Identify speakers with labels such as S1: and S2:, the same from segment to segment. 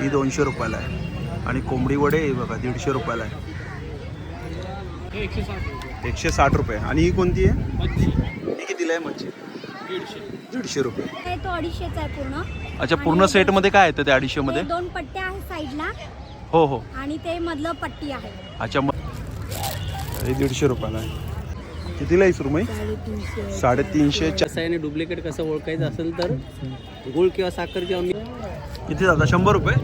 S1: ही दोनशे रुपयाला आहे. आणि कोंबडी वडे हे बघा दीडशे रुपयाला आहे.
S2: हे एकशे साठ रुपये.
S1: एकशे साठ रुपये आणि ही कोणती आहे?
S2: मच्छी
S1: ही कितीला आहे मच्छी?
S2: दीडशे
S1: दीडशे रुपये.
S3: आहे तो अडीचशेचा आहे पूर्ण.
S1: अच्छा पूर्ण
S3: आणि
S1: सेटमध्ये काय येतं त्या अडीचशेमध्ये?
S3: ते दोन पट्ट्या आहेत साईडला
S1: हो हो.
S3: आणि ते मधलं पट्टी आहे.
S1: अच्छा मग हे दीडशे रुपयाला आहे. कितीला आहे सुरमई? साडेतीनशे.
S4: डुप्लिकेट कसं ओळखायचं असेल तर गुळ किंवा साखर किंवा मी
S1: किती जातं शंभर रुपये.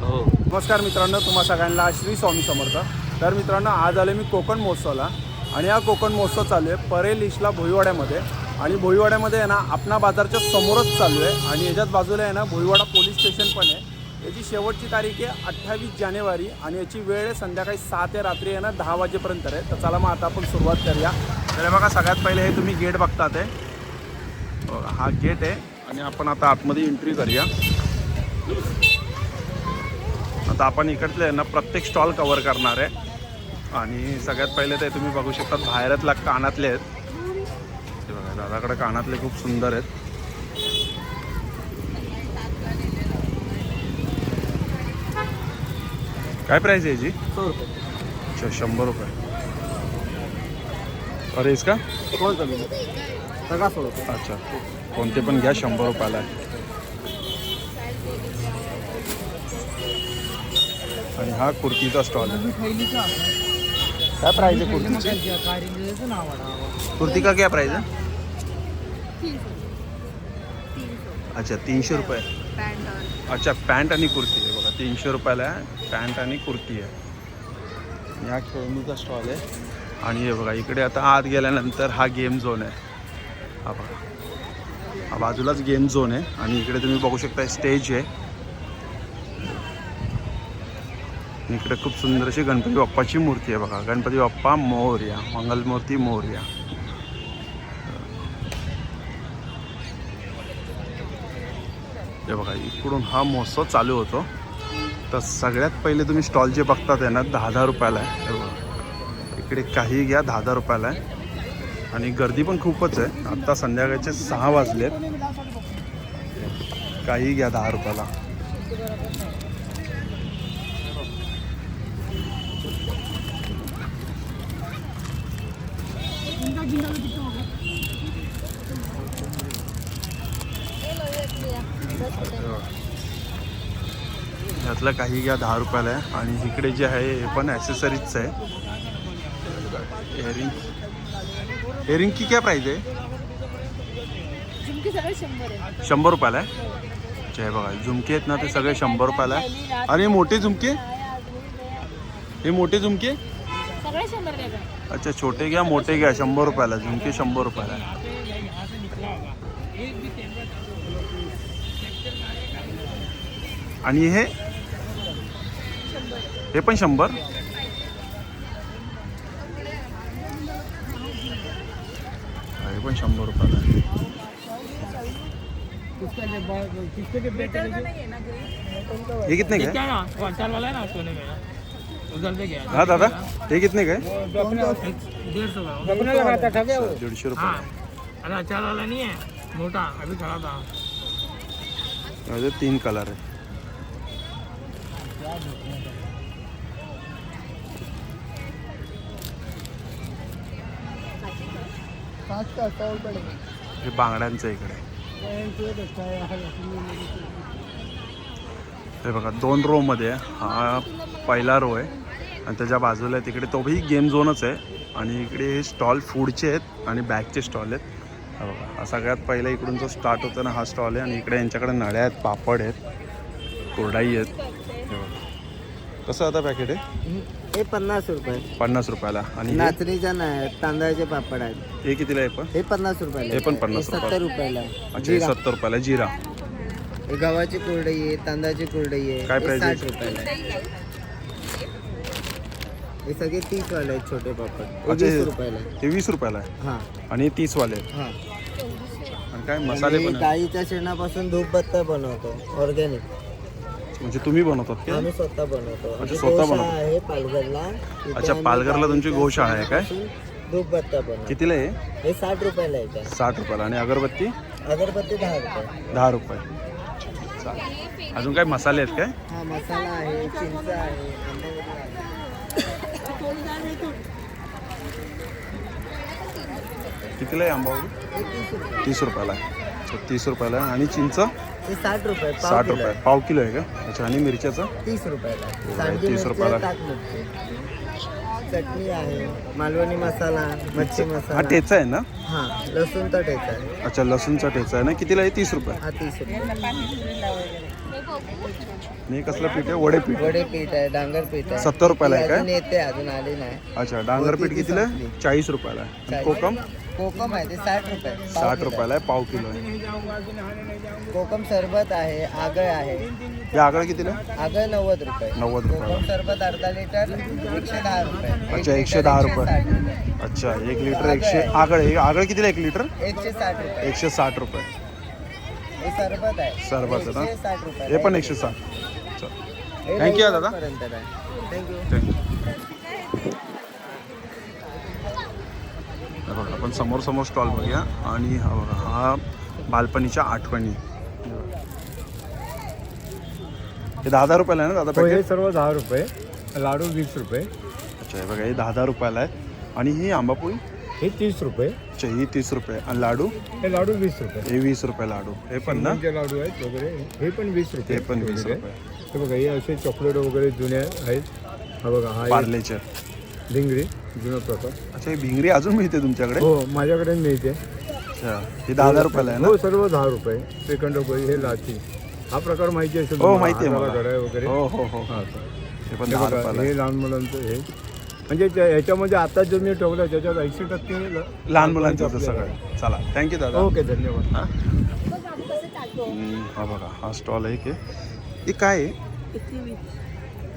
S4: हो.
S5: नमस्कार मित्रांनो तुम्हा सगळ्यांना श्री स्वामी समर्थ. तर मित्रांनो आज आले मी कोकण महोत्सवला. आणि हा कोकण महोत्सव चालू आहे परेल इशला भोईवाड्यामध्ये. आणि भोईवाड्यामध्ये आहे ना आपणा बाजारच्या समोरच चालू आहे. आणि याच्याच बाजूला आहे ना भोईवाडा पोलीस स्टेशन पण आहे. याची शेवटची तारीख आहे अठ्ठावीस जानेवारी. आणि याची वेळ आहे संध्याकाळी सहा ते रात्री आहे ना दहा वाजेपर्यंत आहे. तर चला मग आता आपण सुरुवात करूया.
S1: तर हे बघा सगळ्यात पहिले हे तुम्ही गेट बघतात आहे बघा, हा गेट आहे. आणि आपण आता आतमध्ये एंट्री करूया. आता आपण इकडले ना प्रत्येक स्टॉल कवर करणार आहे. आणि सगळ्यात पहिले ते तुम्ही बघू शकता बाहेरतला कानातले आहेत. हे बघा दादाकडे कानातले खूप सुंदर आहेत. काय प्राइस आहे
S4: रुपये
S1: अच्छा शंभर रुपये. अरे इसका?
S4: सगळा
S1: अच्छा. कोणते पण घ्या शंभर रुपयाला आहे. आणि हा कुर्तीचा स्टॉल आहे. काय प्राईज आहे कुर्तीची? कुर्ती का क्या प्राईज आहे? अच्छा तीनशे रुपये. अच्छा पॅन्ट आणि कुर्ती आहे बघा तीनशे रुपयाला आहे. पॅन्ट आणि कुर्ती आहे. या खेळणीचा स्टॉल आहे. आणि हे बघा इकडे आता आत गेल्यानंतर हा गेम झोन आहे. हा बघा. हा बाजूलाच गेम झोन आहे. आणि इकडे तुम्ही बघू शकता स्टेज आहे. आणि इकडे खूप सुंदर अशी गणपती बाप्पाची मूर्ती आहे बघा. गणपती बाप्पा मोर्या मंगलमूर्ती मोर्या. हे बघा इकडून हा महोत्सव चालू होतो. तर सगळ्यात पहिले तुम्ही स्टॉल जे बघतात आहे ना दहा दहा रुपयाला आहे. हे बघा. इकडे काही घ्या दहा दहा रुपयाला आहे. आणि गर्दी पण खूपच आहे. आत्ता संध्याकाळचे सहा वाजलेत. काही घ्या दहा रुपयाला. यातलं काही घ्या दहा रुपयाला आहे. आणि इकडे जे आहे हे पण ॲसेसरीजचं आहे. इयरिंग इयरिंग की क्या प्राईज आहे? शंभर रुपयाला आहे. अच्छा हे बघा. झुमके आहेत ना ते सगळे शंभर रुपयाला आहे. आणि मोठे झुमके? हे मोठे झुमके?
S3: सगळे शंभर
S1: अच्छा छोटे घ्या मोठे घ्या शंभर रुपयाला झुमके शंभर रुपयाला. आणि हे? हे पण शंभर? हे पण शंभर रुपयाला. हे कितने काय
S2: क्या ना क्वार्टर वाला है
S1: हा दादा? हे कितने काय
S2: डेढ़ सौ का
S1: दीडशे
S2: हाँ.
S1: रुपये
S2: अरे अचार वाला नहीं है मोटा अभी खड़ा था
S1: यामध्ये तीन कलर आहे. हे बांगड्यांचं इकडे. हे बघा दोन रो मध्ये. हा पहिला रो आहे. आणि त्याच्या बाजूला आहे तिकडे तोही गेम झोनच आहे. आणि इकडे हे स्टॉल फूडचे आहेत आणि बॅगचे स्टॉल आहेत. हा बघा सगळ्यात पहिला इकडून जो स्टार्ट होतो ना हा स्टॉल आहे. आणि इकडे यांच्याकडे नळ्या आहेत पापड आहेत कोरडाई आहेत. कसं आता पॅकेट आहे?
S4: हे पन्नास रुपये.
S1: पन्नास रुपयाला. आणि
S4: नाचणीच्या नाही तांदळाचे पापड आहेत.
S1: हे कितीला आहे पण?
S4: हे पन्नास रुपयाला
S1: हे पण पन्नास
S4: सत्तर
S1: रुपयाला. अच्छा सत्तर रुपयाला जिरा.
S4: गव्हाची कुरडई आहे तांदळाची कुरडई आहे.
S1: काय?
S4: साठ रुपयाला आहे. हे सगळे तीस वाले आहेत छोटे पापड हे
S1: अच्छा,
S4: वीस
S1: हे-
S4: रुपयाला आहे.
S1: हे वीस रुपयाला आहे?
S4: हा.
S1: आणि हे तीसवाले आहेत?
S4: हा.
S1: आणि काय मसाले
S4: आणि
S1: पण आहेत.
S4: गाईच्या शेणापासून धूप बत्ता बनवतो ऑर्गॅनिक
S1: म्हणजे तुम्ही बनवतात का?
S4: आम्ही स्वतः बनवतो. आमची
S1: स्वतः
S4: गोशाळा
S1: बनवतो.
S4: आहे पालघरला. तिथे
S1: अच्छा,
S4: आम्ही
S1: पालघरला तुमची
S4: गाईच्या
S1: गोशाळा आहे काय?
S4: शेणापासून धूप बत्ता बनवतो.
S1: कितीला आहे?
S4: हे साठ रुपयाला आहे का
S1: साठ रुपयाला. आणि अगरबत्ती?
S4: अगरबत्ती दहा रुपये.
S1: दहा रुपये. चालेल. अजून काय मसाले आहेत काय?
S6: हा मसाला आहे चिंच आहे आहे
S1: कितीला आहे आंबावडी तीस रुपयाला आहे. तीस रुपयाला आहे. आणि चिंच?
S6: हे साठ रुपये
S1: साठ रुपये. पाव किलो आहे का? अच्छा आणि मिरच्याचं?
S6: तीस रुपयाला
S1: आहे,
S6: सांडगी
S1: 30
S6: मिरची
S1: रुपयाला.
S6: चटणी आहे मालवणी मसाला मच्छी
S1: हा
S6: मसाला.
S1: ठेचा आहे ना?
S6: हा लसूणचा ठेचा आहे.
S1: अच्छा लसूणचा ठेचा आहे. ना कितीला आहे? तीस रुपये.
S6: हा तीस रुपये.
S1: आणि हे कसलं पीठ आहे? वडे पीठ.
S6: वडे पीठ आहे डांगर पीठ आहे.
S1: सत्तर रुपयाला आहे
S6: ती
S1: काय?
S6: येते अजून आली नाही.
S1: अच्छा डांगर पीठ कितीला आहे. चाळीस रुपयाला आहे. आणि. कोकम?
S6: कोकम आहे ते साठ रुपये. पाव
S1: साठ
S6: किलो.
S1: रुपयाला आहे पाव किलो आहे.
S6: आहे. कोकम सरबत आहे आगळ आहे.
S1: हे आगळ कितीला आहे?
S6: आगळ नव्वद रुपये.
S1: 90 रुपये.
S6: कोकम सरबत अर्धा लिटर एकशे दहा रुपये.
S1: अच्छा
S6: एक
S1: एकशे रुपये.
S6: रुपये.
S1: अच्छा एक लिटर एकशे आगळ हे आगळ कितीला एक लिटर?
S6: एकशे साठ रुपये.
S1: एकशे साठ रुपये.
S6: हे सरबत आहे.
S1: सरबत आहे ना?
S6: एकशे साठ रुपये
S1: हे पण एकशे साठ.
S6: हे
S1: you, दादा.
S6: आहे. थँक्यू
S1: हे बघा आपण समोर समोर स्टॉल बघूया. आणि हा बघा हा बालपणीच्या आठवणी. हे दहा दहा रुपयाला आहे ना दादा
S7: हो, हे
S1: पॅकेट
S7: सर्व दहा रुपये. लाडू वीस रुपये.
S1: अच्छा हे बघा हे दहा दहा रुपयाला आहेत आणि ही आंबापोळी?
S7: हे तीस रुपये.
S1: अच्छा ही तीस रुपये. आणि लाडू?
S7: हे लाडू वीस रुपये.
S1: हे वीस रुपये लाडू. हे पण ना?
S7: शेंगदाण्याचे लाडू आहेत वगैरे. हे पण वीस रुपये
S1: हे पण वीस. रुपये.
S7: हे बघा हे असे चॉकलेट वगैरे जुने आहेत. हा बघा हा एक
S1: पार्लेचे.
S7: भिंगरी जुना प्रकार.
S1: अच्छा ही भिंगरी अजून मिळते तुमच्याकडे?
S7: हो माझ्याकडे मिळते.
S1: अच्छा ही दहा दहा रुपयाला आहे ना?
S7: हो सर्व दहा रुपये. सेकंड रुपये हे लाची. हा प्रकार माहिती असेल
S1: हो
S7: तुम्हाला,
S1: माहिती आहे
S7: हाताला
S1: मला.
S7: वगैरे.
S1: हो हो हो.
S7: हा.
S1: हे पण
S7: हे
S1: दहा
S7: बघा,
S1: रुपयाला आहे.
S7: हे लहान मुलांचं हे. म्हणजे त्या- याच्यामध्ये आता जे मी ठेवलं त्याच्यात ऐंशी टक्के
S1: लहान मुलांचं
S7: आपल्याला-
S1: सगळं. चला. थँक्यू दादा.
S7: ओके धन्यवाद.
S1: हा? हा बघा हा स्टॉल आहे. की हे काय आहे?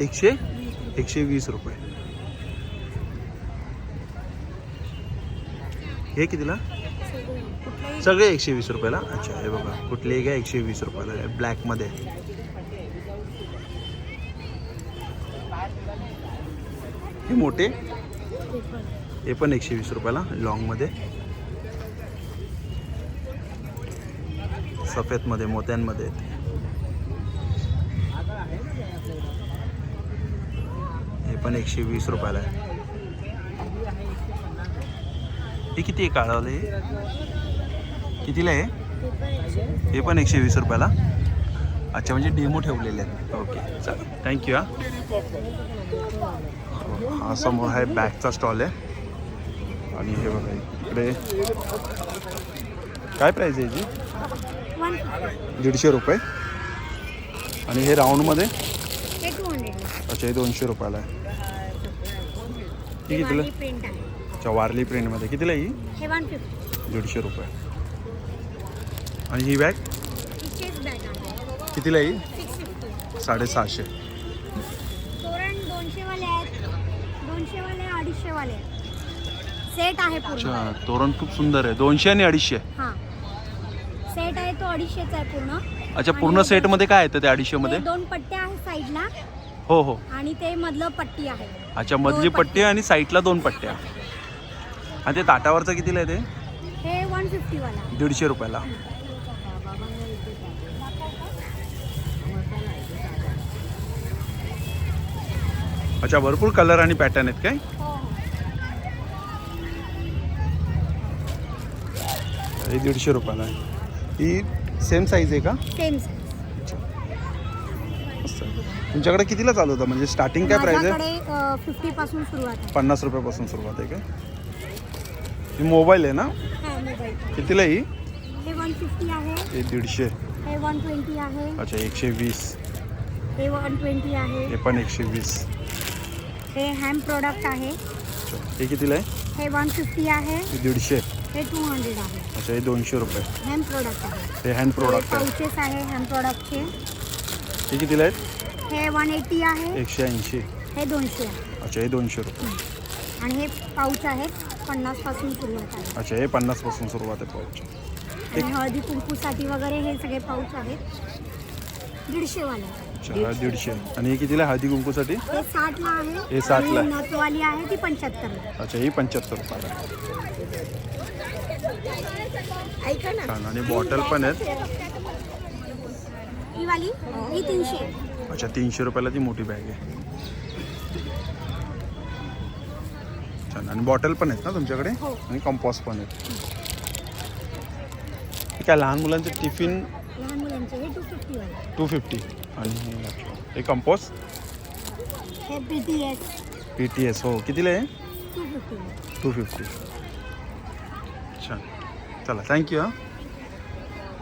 S1: एकशे? एकशे वीस रुपये. हे कितीला? सगळे एकशे वीस रुपयाला? अच्छा हे बघा कुठलेही घ्या एकशे वीस रुपयाला आहे ब्लॅकमध्ये हे मोठे. हे पण एकशे वीस रुपयाला लॉंगमध्ये सफेदमध्ये मोत्यांमध्ये. हे पण एकशे वीस रुपयाला आहे. हे किती आहे काढावलं कितीला आहे? हे पण एकशे वीस रुपयाला. अच्छा म्हणजे डेमो ठेवलेले आहेत. ओके चालेल. थँक्यू हा. हा समोर आहे बॅगचा स्टॉल आहे. आणि हे बघा इकडे काय प्राईज आहे याची?
S3: वन
S1: दीडशे रुपये. आणि हे राऊंडमध्ये अच्छा हे दोनशे रुपयाला आहे. ही कितीला?
S3: आहे
S1: अच्छा वारली प्रिंटमध्ये कितीला ही? दीडशे रुपये. आणि ही बॅग कितीला ही?
S3: फिफ्टी
S1: साडेसहाशे
S3: तोरण दोनशेवाले आहेत अडीचशेवाले आहेत. सेट आहे पूर्ण.
S1: अच्छा तोरण खूप सुंदर आहे. दोनशे आणि अडीचशे?
S3: हां. सेट आहे तो अडीचशेचा आहे पूर्ण.
S1: अच्छा पूर्ण
S3: आणि
S1: सेटमध्ये काय येतं त्या अडीचशेमध्ये?
S3: ते दोन पट्ट्या आहेत साईडला.
S1: हो हो.
S3: आणि ते मधलं पट्टी आहे.
S1: अच्छा मधली
S3: दोन
S1: पट्टी. आणि साईडला दोन पट्ट्या. आणि ते ताटावरचं कितीला आहे ते?
S3: हे वन फिफ्टीवाला
S1: दीडशे रुपयाला. अच्छा भरपूर कलर आणि पॅटर्न आहेत काय?
S3: हो
S1: ही दीडशे रुपयाला आहे. ही सेम साईज आहे का?
S3: सेम
S1: मस्त. आहे. तुमच्याकडे कितीला चालू होतं? म्हणजे स्टार्टिंग काय प्राईस आहे?
S3: माझ्याकडे फिफ्टी पासून सुरुवात आहे.
S1: पन्नास रुपयापासून सुरुवात आहे का? ही मोबाईल आहे ना?
S3: हा मोबाईल
S1: कितीला आहे ही?
S3: हे वन फिफ्टी आहे.
S1: हे दीडशे.
S3: हे वन ट्वेंटी आहे.
S1: अच्छा एकशे वीस.
S3: हे वन ट्वेंटी आहे.
S1: हे पण एकशे वीस.
S3: हे हॅम प्रोडक्ट आहे.
S1: अच्छा. हे कितीला आहे?
S3: हे वन फिफ्टी आहे.
S1: हे दीडशे.
S3: हे टू हंड्रेड आहे.
S1: अच्छा हे दोनशे रुपये.
S3: हॅम प्रोडक्ट आहे.
S1: हे हँड प्रोडक्ट आहे.
S3: पाउचेस आहे हॅम प्रोडक्टचे
S1: हे कितीला आहेत?
S3: हे वन एटी आहे.
S1: एकशे ऐंशी.
S3: हे दोनशे आहे.
S1: अच्छा हे दोनशे रुपये.
S3: आणि हे पाऊच आहेत पन्नासपासून सुरुवात आहे.
S1: अच्छा हे पन्नासपासून सुरुवात आहे पाऊच
S3: आणि हळदी कुंकूसाठी वगैरे हे सगळे पाऊच आहेत. दीडशेवाले
S1: अच्छा हा दीडशे. आणि हे कितीला आहे हळदी कुंकूसाठी?
S3: हे साठला आहे.
S1: हे 60 ला आहे.
S3: आणि नथवाली आहे ती पंच्याहत्तरला.
S1: अच्छा ही पंच्याहत्तर रुपयाला. आहे छान. आणि बॉटल पण आहेत.
S3: वाली? ही तीनशे.
S1: अच्छा तीनशे रुपयाला ती मोठी बॅग आहे. छान. आणि बॉटल पण आहेत ना तुमच्याकडे?
S3: हो.
S1: आणि कंपॉस पण आहेत. काय लहान मुलांचे टिफिन
S3: हे टू फिफ्टी
S1: आणि हे कंपॉस पी टी एस हो. कितीला आहे?
S3: टू फिफ्टी
S1: चला थँक्यू हां.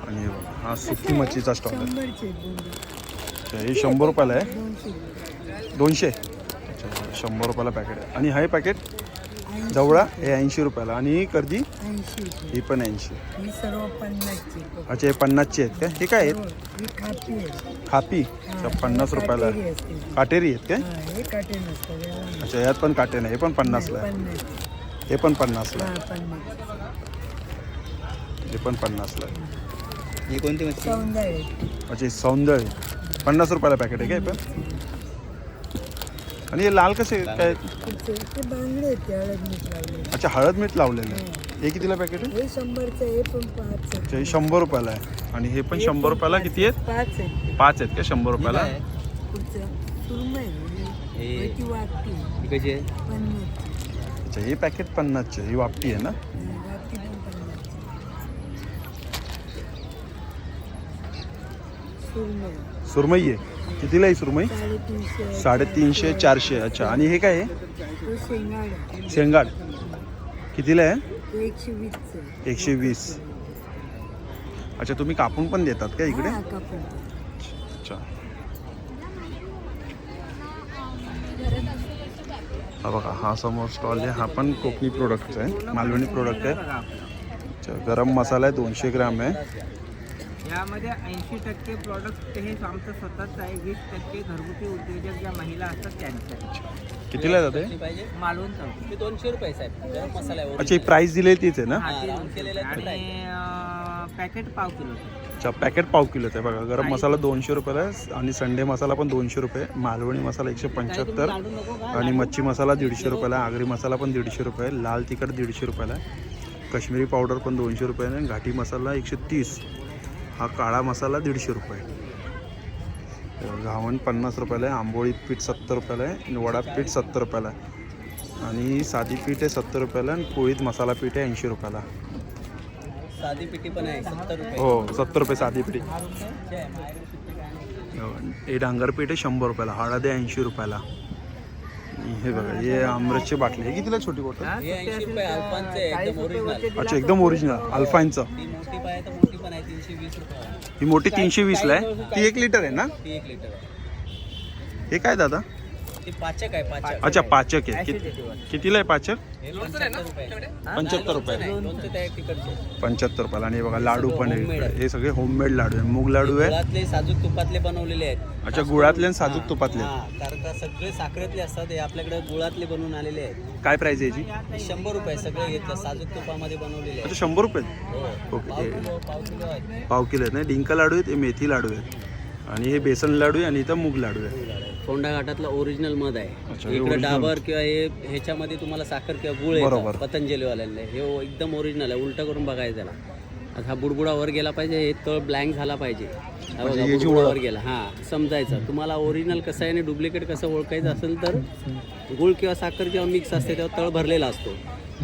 S1: आणि हे बघा, हा सुकी मच्छीचा स्टॉल आहे अच्छा हे शंभर रुपयाला आहे. दोनशे. अच्छा शंभर रुपयाला पॅकेट आहे. आणि हे पॅकेट जवळा हे ऐंशी रुपयाला. आणि ही कर्दी ही पण ऐंशी.
S8: ही सर्व पन्नासची
S1: अच्छा हे पन्नासचे आहेत काय हे काय आहेत?
S8: ही खापी आहे.
S1: खापी? अच्छा पन्नास रुपयाला
S8: काटेरी
S1: आहेत काय?
S8: हा, काटे नसतं
S1: अच्छा यात पण काटे नाही हे पण पन्नासला आहे.
S8: पन्नास.
S1: हे पण पन्नासला आहे.
S8: पन्नास.
S1: हे पण पन्नासला
S6: ही कोणती मच्छी?
S8: सौंदर्य.
S1: अच्छा हे सौंदर्य. पन्नास रुपयाला पॅकेट आहे काय हे पण? आणि हे लाल कसे काय? अच्छा हळद मीठ लावलेलं आहे. हे कितीला पॅकेट आहे. अच्छा हे शंभर रुपयाला आहे. आणि हे पण शंभर रुपयाला किती आहेत?
S8: पाच आहेत.
S1: पाच आहेत का शंभर रुपयाला?
S6: हे- ही
S1: अच्छा हे पॅकेट पन्नासचे ही वापटी आहे ना
S8: वाटती पण पन्नास सुरमई
S1: आहे. कितीला आहे सुरमई?
S8: साडेतीनशे.
S1: चारशे. अच्छा. आणि हे काय आहे?
S8: शेंगाड.
S1: कितीला आहे?
S8: एकशे
S1: वीस अच्छा तुम्ही कापून पण देतात का इकडे. अच्छा. हा बघा हा समोर स्टॉल आहे. हा पण कोकणी प्रोडक्ट आहे. मालवणी प्रोडक्ट आहे. अच्छा गरम मसाला आहे दोनशे ग्राम आहे.
S9: यामध्ये ऐंशी टक्के प्रॉडक्ट हे आमचं स्वतःच आहे. वीस टक्के घरगुती उद्योजक ज्या महिला असतात त्यांचं.
S1: कितीला आहे दादा हे?
S9: मालवण चौक.
S6: दोनशे रुपये साहेब. गरम मसाला आहे
S1: अच्छा ही प्राईस दिली आहे तीच आहे ना?
S9: हा, ते. आणि अं, पॅकेट पाव किलो
S1: अच्छा पॅकेट पाव किलोचं आहे. बघा गरम मसाला दोनशे रुपयाला आहे आणि संडे मसाला पण दोनशे रुपये. मालवणी मसाला एकशे पंच्याहत्तर. आणि मच्छी मसाला दीडशे रुपयाला आहे. आगरी मसाला पण दीडशे रुपये. लाल तिखट दीडशे रुपयाला आहे. काश्मीरी पावडर पण दोनशे रुपयाने आहे. घाटी मसाला एकशे तीस. हा काळा मसाला दीडशे रुपये. घावण पन्नास रुपयाला आहे आंबोळी पीठ सत्तर रुपयाला आहे आणि वडा पीठ सत्तर रुपयाला आहे. आणि साधी पीठ आहे सत्तर रुपयाला आणि पोळीत मसाला पीठ आहे ऐंशी रुपयाला.
S6: साधी पिठी पण आहे सत्तर
S1: हो सत्तर रुपये साधी पिठी. हे डांगर पीठ आहे शंभर रुपयाला हळद आहे ऐंशी रुपयाला. हे बघा हे आमरसची बाटली आहे. कितीला छोटी बॉटल अच्छा एकदम ओरिजिनल अल्फाईनचं
S6: ती मोठी पण आहे तीनशे वीस रुपये
S1: ही मोठी तीनशे वीसला आहे. ती एक लिटर आहे ना?
S6: ती एक लिटर आहे.
S1: हे काय दादा?
S6: ती पाचक आहे पाचक.
S1: अच्छा पाचक आहे. किती कितीला आहे पाचक?
S6: हे पंच्याहत्तर रुपये
S1: पंच्याहत्तर रुपये.
S6: लोणचं त्या तिकडचे.
S1: पंच्याहत्तर रुपयाला. आणि हे बघा लाडू पण आहे.
S6: Homemade आहे.
S1: हे सगळे होममेड लाडू आहे. मूग लाडू आहे.
S6: गुळातले साजूक तुपातले बनवलेले आहेत.
S1: अच्छा गुळातले आणि साजूक तुपातले.
S6: हा कारण का सगळे साखरेतले असतात हे आपल्याकडे गुळातले बनवून आलेले आहेत.
S1: काय प्राइस आहे याची?
S6: हे शंभर रुपये सगळे घेतलं साजूक तुपामध्ये बनवलेले
S1: अच्छा
S6: आहेत
S1: शंभर रुपये?
S6: हो.
S1: ओके.
S6: पाव किलो पाव किलो आहेत.
S1: पाव किलो आहेत ना? डिंका लाडू आहेत हे मेथी लाडू आहेत. आणि हे बेसन लाडू आहे आणि इथं मूग लाडू आहे
S6: फोंडा घाटातला ओरिजिनल मध
S1: अच्छा,
S6: आहे
S1: हे
S6: इकडे
S1: original.
S6: डाबर किंवा हे ह्याच्यामध्ये तुम्हाला साखर किंवा गुळ
S1: बरोबर.
S6: येतात पतंजलीवाल्यांना हे एकदम ओरिजिनल आहे. उलटा करून बघायचं त्याला. आता हा बुडबुडा वर गेला पाहिजे हे तळ ब्लँक झाला पाहिजे. हा बघा,
S1: म्हणजे याची
S6: बुडबुडा
S1: ओळख.
S6: वर गेला. हा समजायचं. तुम्हाला ओरिजिनल कसं आहे आणि डुप्लिकेट कसं ओळखायचं असेल तर गुळ किंवा साखर जेव्हा मिक्स असते तेव्हा तळ भरलेला असतो.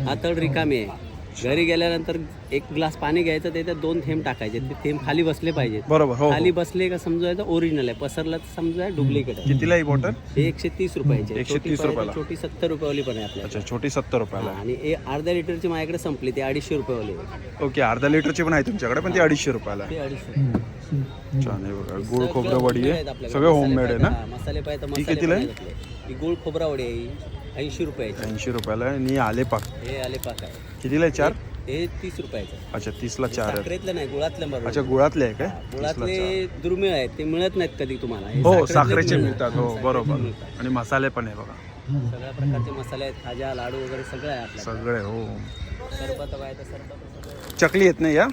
S6: हा तळ रिकामे आहे. घरी गेल्यानंतर एक ग्लास पाणी घ्यायचं त्याच्यात दोन थेंब टाकायचे. ते थेंब खाली बसले पाहिजेत
S1: बरोबर हो,
S6: खाली
S1: हो
S6: बसले का समजायचं ओरिजिनल आहे. पसरला तर समजा डुप्लिकेट आहे.
S1: कितीला ही बॉटल
S6: हे एकशे तीस रुपयाचे आहे.
S1: 130
S6: छोटी पाहिजे,
S1: रुपयाला.
S6: छोटी सत्तर रुपयावाली पण आहे आपल्याला
S1: अच्छा छोटी सत्तर रुपयाला.
S6: आणि हे अर्ध्या लिटरची माझ्याकडे संपली. ते अडीचशे रुपयावाली आहे.
S1: ओके अर्धा लिटरची पण आहे तुमच्याकडे पण ती अडीचशे रुपयाला आहे.
S6: ते अडीचशे
S1: छान आहे बघा गुळ खोबरं
S6: सगळं
S1: वडी
S6: आहेत
S1: आहे
S6: आपल्याकडे.
S1: सगळं
S6: मसाले
S1: होममेड आहे
S6: पाहिजे,
S1: ना?
S6: हा, मसाले पाहिजे तर
S1: ती
S6: मसाले
S1: कितीला
S6: पण
S1: आहे?
S6: आहेत आपले. ही गुळ खोबरा वडी आहे ही. ऐंशी रुपयाची.
S1: ऐंशी रुपयाला आणि आले पाक
S6: हे आले पाक आहे.
S1: कितीला आहे चार?
S6: हे तीस रुपयाचं.
S1: अच्छा तीसला चार
S6: साखरेतलं नाही गुळातलं बरोबर
S1: अच्छा गुळातले आहे काय?
S6: गुळातले. दुर्मिळ आहेत ते मिळत नाहीत कधी तुम्हाला. हे
S1: हो
S6: साखरेतले
S1: साखरेचे
S6: मिळतात.
S1: मिळतात. हो बरोबर.
S6: मिळतात.
S1: आणि मसाले पण आहे बघा.
S6: सगळ्या प्रकारचे मसाले आहेत खाजा लाडू वगैरे सगळं आहे
S1: सगळे हो.
S6: सरबत हवं आहे तर सरबत
S1: चकली येत नाही या?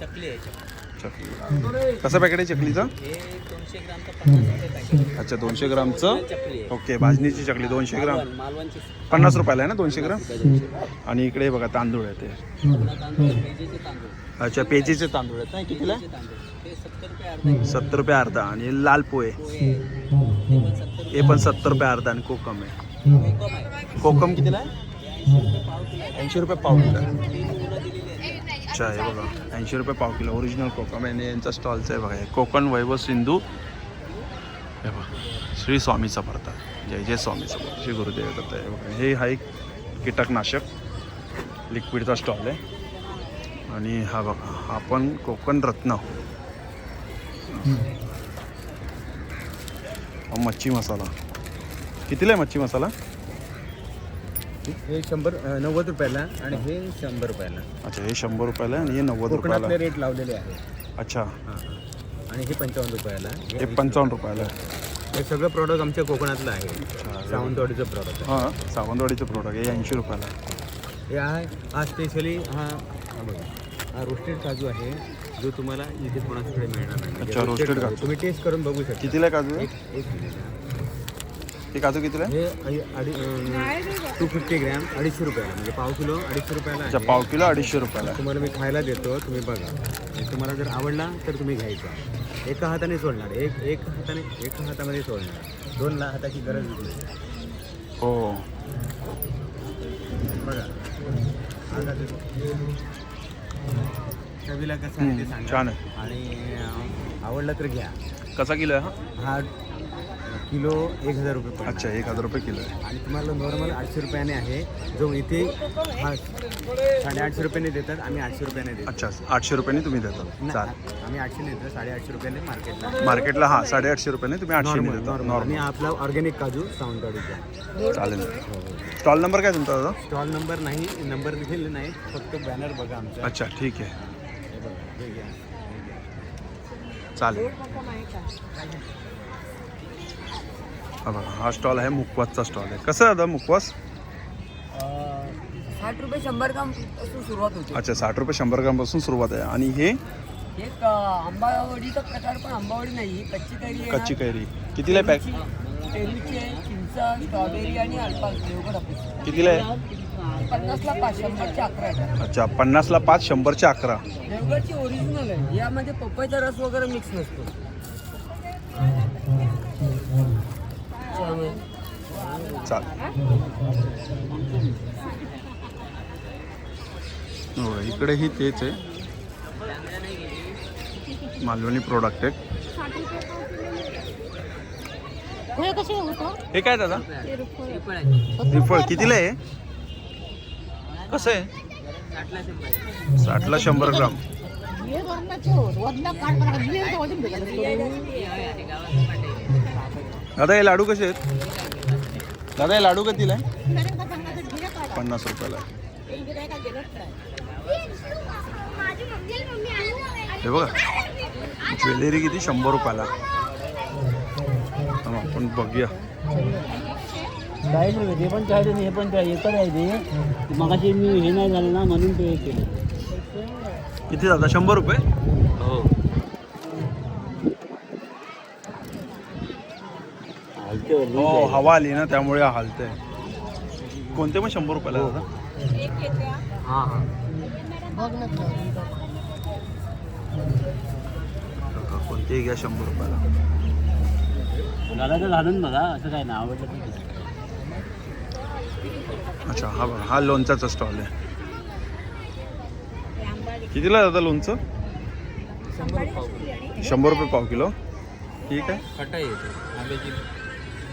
S6: चकली आहे चकली.
S1: कसं पॅकेट आहे चकलीचं? अच्छा दोनशे ग्रामचं? ओके भाजणीची चकली दोनशे ग्राम. पन्नास रुपयाला आहे ना दोनशे ग्राम? आणि इकडे बघा तांदूळ आहे ते. अच्छा पेजीचे तांदूळ आहेत ना कितीला
S6: सत्तर रुपये अर्धा.
S1: आणि लाल पोहे.
S6: पण सत्तर
S1: हे पण सत्तर रुपये अर्धा आणि कोकम आहे.
S6: कोकम आहे
S1: कोकम कितीला आहे? ऐंशी रुपये पाव किलो आहे. अच्छा हे बघा. ऐंशी रुपये पाव किलो ओरिजिनल कोकम आणि यांचा स्टॉलचं आहे बघा. कोकण वैभव सिंधू. हे बघा श्री स्वामी समर्थ जय जय स्वामी समर्थ. श्री गुरुदेव दत्त आहे बघा. हे हा एक कीटकनाशक लिक्विडचा स्टॉल आहे. आणि हा बघा हा पण कोकण रत्न. हा मच्छी मसाला. कितीला आहे मच्छी मसाला?
S7: हे शंभर अं, नव्वद रुपयाला आणि हे शंभर रुपयाला.
S1: अच्छा हे शंभर रुपयाला आहे आणि हे नव्वद रुपयाला
S7: कोकणातले
S1: आहे.
S7: रेट लावलेले आहे
S1: अच्छा.
S7: हां हां. आणि हे पंचावन्न रुपयाला.
S1: हे पंचावन्न रुपयाला. आहे
S7: हे सगळं प्रॉडक्ट आमच्या कोकणातलं आहे. सावंतवाडीचं प्रॉडक्ट
S1: हां सावंतवाडीचं प्रोडक्ट हे ऐंशी रुपयाला. आहे
S7: हे आहे हा स्पेशली हा हा बघा. हा रोस्टेड काजू आहे जो तुम्हाला इथे कोणाकडे मिळणार नाही. म्हणजे
S1: अच्छा, roasted काजू.
S7: तुम्ही टेस्ट करून बघू शकता.
S1: कितीला आहे काजू?
S7: एक एक मिनिट. हा.
S1: हे काजू कितीला आहे
S7: हे अडी टू फिफ्टी ग्रॅम अडीचशे रुपयाला. म्हणजे पाव किलो अडीचशे रुपयाला
S1: अच्छा
S7: आहे.
S1: पाव किलो अडीचशे रुपयाला. आहे
S7: तुम्हाला मी खायला देतो तुम्ही बघा. आणि तुम्हाला जर आवडला तर तुम्ही घ्यायचा. एका हाताने सोडणार. एक एक हाताने एका हातामध्ये सोडणार. दोन ला हाताची गरज नाही.
S1: हो.
S7: बघा. आता ते- चवीला कसं आहे ते
S1: हम्म,
S7: सांगा.
S1: छान आहे.
S7: आणि अं, आवडला तर घ्या.
S1: कसा किलो आहे हा?
S7: हा किलो एक हजार रुपये.
S1: अच्छा एक हजार रुपये किलो आहे.
S7: आणि तुम्हाला नॉर्मल आठशे रुपयाने आहे. जो इथे हा साडेआठशे रुपयाने देतात आम्ही आठशे रुपयाने देतो.
S1: अच्छा आठशे रुपयाने तुम्ही देता.
S7: नाही,
S1: चालेल.
S7: आम्ही आठशे नाही देतो साडेआठशे रुपयाने मार्केटला
S1: मार्केटला हां साडेआठशे रुपयाने तुम्ही आठशे
S7: नॉर्मल
S1: देता.
S7: नॉर्मल आणि
S1: नॉर्मल
S7: आपला ऑर्गॅनिक काजू सावंतवाडीचा
S1: चालेल. स्टॉल नंबर काय तुमचा दादा?
S7: स्टॉल नंबर नाही नंबर दिलेले नाही फक्त बॅनर बघा आमचा.
S1: अच्छा ठीक आहे.
S7: हे बघा, हे घ्या, हे घ्या.
S1: चालेल. हा बघा हा स्टॉल आहे मुकवासचा स्टॉल आहे. कसं दादा मुकवास?
S8: साठ रुपये शंभर ग्रामपासून सुरुवात होते.
S1: अच्छा साठ रुपये शंभर ग्रामपासून सुरुवात आहे. आणि हे?
S8: एक आंबावडीचा प्रकार पण आंबावडी नाही कच्ची कैरी आहे ना,
S1: कच्ची कैरी. कितीला आहे पॅक?
S8: पेरूची- पेरूची आहे चिंच स्ट्रॉबेरी आणि देवगड आपली
S1: कितीला आहे?
S8: पन्नासला पाच शंभरचे अकरा येतात
S1: अच्छा पन्नासला पाच शंभरचे अकरा.
S8: देवगडची ओरिजिनल आहे. यामध्ये पपईचा रस वगैरे मिक्स नसतो.
S1: चालेल हो इकडेही तेच आहे. मालवणी प्रोडक्ट आहे.
S3: हे कसे होतं
S1: हे काय दादा? त्रिफळ कितीला आहे? कसं आहे? साठला शंभर ग्राम. दादा हे लाडू कसे आहेत? दादा हे लाडू कितीला आहे? पन्नास रुपयाला. हे बघा ज्वेलरी किती? शंभर रुपयाला. हा, आपण बघूया.
S10: चाळीस रुपये ते पण आणि हे पण एकच आहे ते. मगाशी मी हे नाही झालं ना म्हणून ते हे केलं.
S1: किती दादा? शंभर रुपये?
S6: हो.
S1: हो हवा आली ना त्यामुळे हालतंय. कोणते पण शंभर रुपयाला दादा
S6: हां हां.
S1: कोणतेही घ्या शंभर रुपयाला.
S10: घालायचं घालून बघा असं काय ना आवडलं तर घ्या.
S1: अच्छा हा बघा हा लोणच्याचा स्टॉल आहे. कितीला दादा लोणचं? शंभर रुपये पाव किलो. ठीक आहे.
S7: खटाई येते आंब्याची.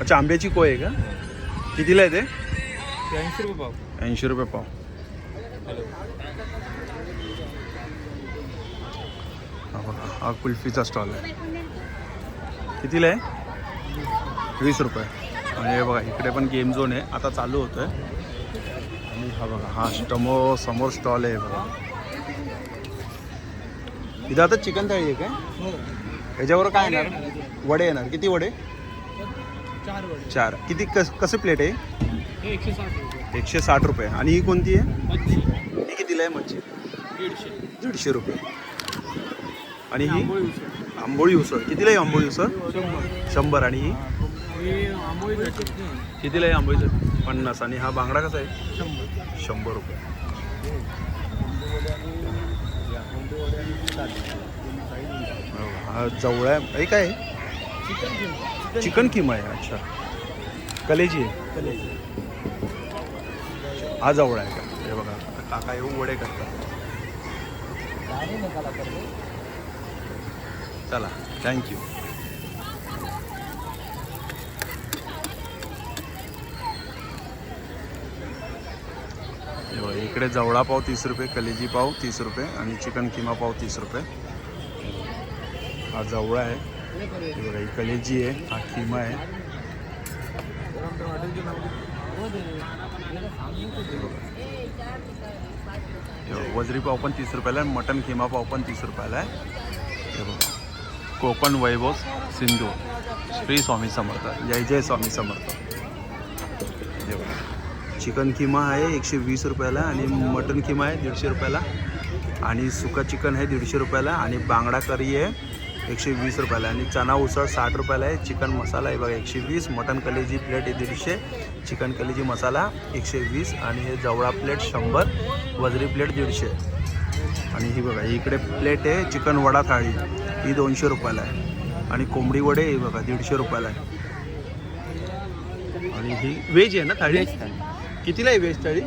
S1: अच्छा आंब्याची कोय आहे का? कितीला आहे ते?
S7: ऐंशी रुपये पाव.
S1: ऐंशी रुपये पाव. हा बघा हा कुल्फीचा स्टॉल आहे. कितीला आहे? वीस रुपये. आणि हे बघा इकडे पण गेम झोन आहे. आता चालू होतं आहे आणि हा बघा हा स्टमो समोर स्टॉल आहे बघा. इथं आता चिकन थाळी आहे काय? ह्याच्यावर काय येणार? वडे येणार. किती वडे? चार किती कस कसं प्लेट आहे? एकशे साठ रुपये. आणि ही कोणती आहे? ही कितीला आहे मच्छी? दीडशे. रुपये. आणि ही? आंबोळी उसळ. कितीला आहे आंबोळी उसळ? शंभर. आणि ही? कितीला आहे आंबोळी उसळ पन्नास. आणि हा बांगडा कसा आहे? शंभर. रुपये. हो. हा जवळ आहे. हे काय आहे? चिकन किमा आहे अच्छा. कलेजी आहे. हा जवळ आहे का? हे बघा आता काका येऊ वडे करतात. चला थँक्यू इकडे जवळा पाव तीस रुपये कलेजी पाव तीस रुपये आणि चिकन किमा पाव तीस रुपये. हा जवळा आहे. बघा ही कलेजी आहे हा किमा आहे. वजरी पाव पण तीस रुपयाला आहे मटन किमा पाव पण तीस रुपयाला आहे. हे बघा कोकण वैभव सिंधू. श्री स्वामी समर्थ जय जय स्वामी समर्थ. हे बघा चिकन किमा आहे एकशे वीस रुपयाला आणि मटन किमा आहे दीडशे रुपयाला. आणि सुका चिकन आहे दीडशे रुपयाला आणि बांगडा करी आहे एकशे वीस रुपयाला आणि चना उसळ साठ रुपयाला आहे. चिकन मसाला आहे बघा एकशे वीस. मटन कलेजी प्लेट आहे दीडशे. चिकन कलेजी मसाला एकशे वीस. आणि हे जवळा प्लेट शंभर. वजरी प्लेट दीडशे. आणि ही बघा इकडे प्लेट आहे चिकन वडा थाळी. ही दोनशे रुपयाला आहे. आणि कोंबडी वडे ही बघा दीडशे रुपयाला आहे. आणि ही व्हेज आहे ना थाळी? कितीला आहे व्हेज थाळी?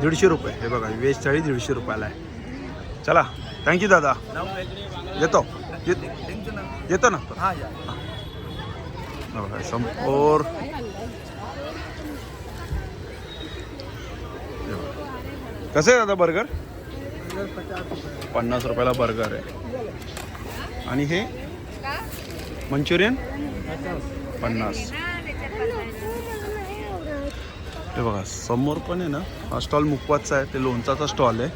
S1: दीडशे रुपये. हे बघा व्हेज थाळी दीडशे रुपयाला आहे. चला थँक्यू दादा. येतो येत- येतो ना?
S5: हां या.
S1: हे. बघा, हे बघा. कसं आहे दादा बर्गर? पन्नास रुपयाला बर्गर आहे. आणि हे? मंचुरियन? पन्नास. हे बघा समोर पण आहे ना हा स्टॉल मुकवाचा आहे ते लोणचाचा स्टॉल आहे.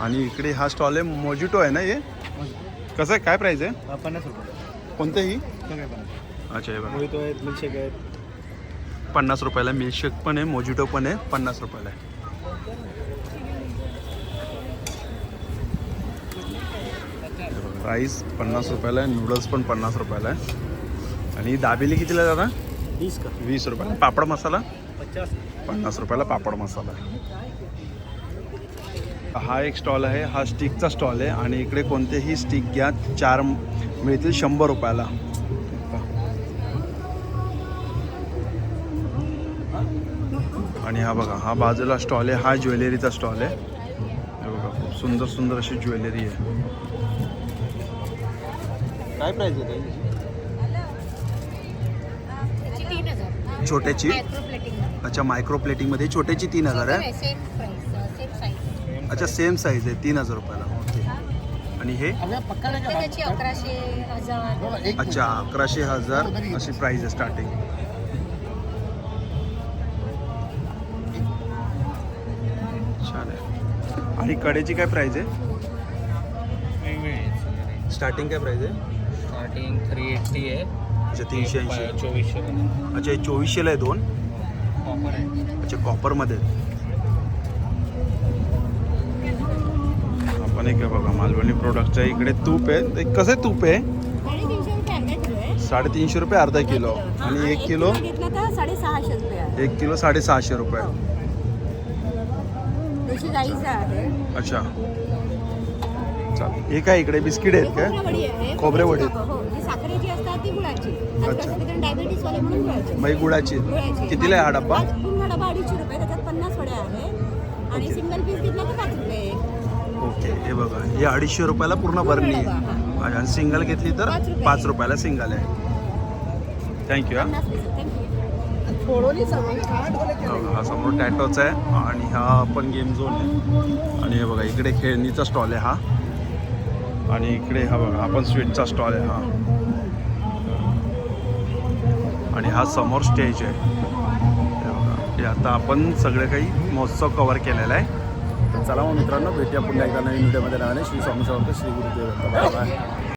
S1: आणि इकडे हा स्टॉल आहे मोजिटो आहे ना हे? कसं आहे? काय प्राईस आहे?
S7: पन्नास रुपये.
S1: कोणतेही
S7: सगळे पन्नास.
S1: अच्छा हे बघा.
S7: मोहितो आहेत मिल्कशेक आहेत.
S1: पन्नास रुपयाला मिल्कशेक पण आहे मोजिटो पण आहे पन्नास रुपयाला आहे. राईस पन्नास रुपयाला आहे नूडल्स पण पन्नास रुपयाला आहे. आणि दाबेली कितीला दादा?
S7: वीस का?
S1: वीस रुपये पापड मसाला?
S7: पचास.
S1: पन्नास रुपयाला पापड मसाला. हा एक स्टॉल आहे हा स्टिकचा स्टॉल आहे आणि इकडे कोणतेही स्टिक घ्या चार मिळतील शंभर रुपयाला. आणि हा बघा हा बाजूला स्टॉल आहे हा ज्वेलरीचा स्टॉल आहे. हे बघा खूप सुंदर सुंदर अशी ज्वेलरी आहे. काय प्राईस आहे छोट्याची?
S3: मायक्रो प्लेटिंग
S1: अच्छा मायक्रो प्लेटिंगमध्ये छोट्याची तीन हजार आहे. अच्छा सेम साईज आहे तीन हजार रुपयाला. ओके. आणि हे?
S3: त्याची अकराशे हजार.
S1: अच्छा अकराशे हजार अशी प्राईज आहे स्टार्टिंग छान आहे. आणि कडेची काय प्राईज आहे? स्टार्टिंग काय प्राईज आहे?
S9: स्टार्टिंग थ्री एट्टी आहे.
S1: अच्छा तीनशे ऐंशी.
S9: चोवीसशे.
S1: अच्छा हे चोवीसशेला आहे दोन?
S9: आहे.
S1: अच्छा कॉपरमध्ये आपण एक हे बघा मालवणी प्रोडक्टच्या इकडे तूप आहे. ते कसं आहे तूप आहे?
S3: साडेतीनशे रुपये अर्धा किलो आहे.
S1: आणि एक किलो?
S3: आहे.
S1: एक किलो साडेसहाशे रुपये.
S3: आहे.
S1: अच्छा. हे काय इकडे बिस्किट आहेत काय?
S3: आहे.
S1: खोबरेवडी.
S3: हो.
S1: अच्छा. मग गुळाची. कितीला आहे हा डब्बा?
S3: हा डबा अडीचशे रुपये त्याच्यात पन्नास वड्या आहे आणि. सिंगल पीस घेतला तर
S1: ओके हे बघा. हे अडीचशे रुपयाला पूर्ण भरणी आहे. आणि सिंगल घेतली तर
S3: पाच रुपये.
S1: पाच रुपयाला सिंगल आहे. थँक्यू हा. बघा, हा समोर टॅटोचा आहे आणि हा पण गेम झोन आहे. आणि हे बघा इकडे खेळणीचा स्टॉल आहे हा. आणि इकडे हा बघा हा पण स्वीटचा स्टॉल आहे हा. आणि हा समोर स्टेज आहे. हे हे आता आपण सगळे काही महोत्सव कवर केलेला आहे.
S5: चला मग मित्रांनो भेटूया पुन्हा एकदा नवीन व्हिडिओमध्ये. राहणे श्री स्वामी समर्थ श्री गुरुदेव.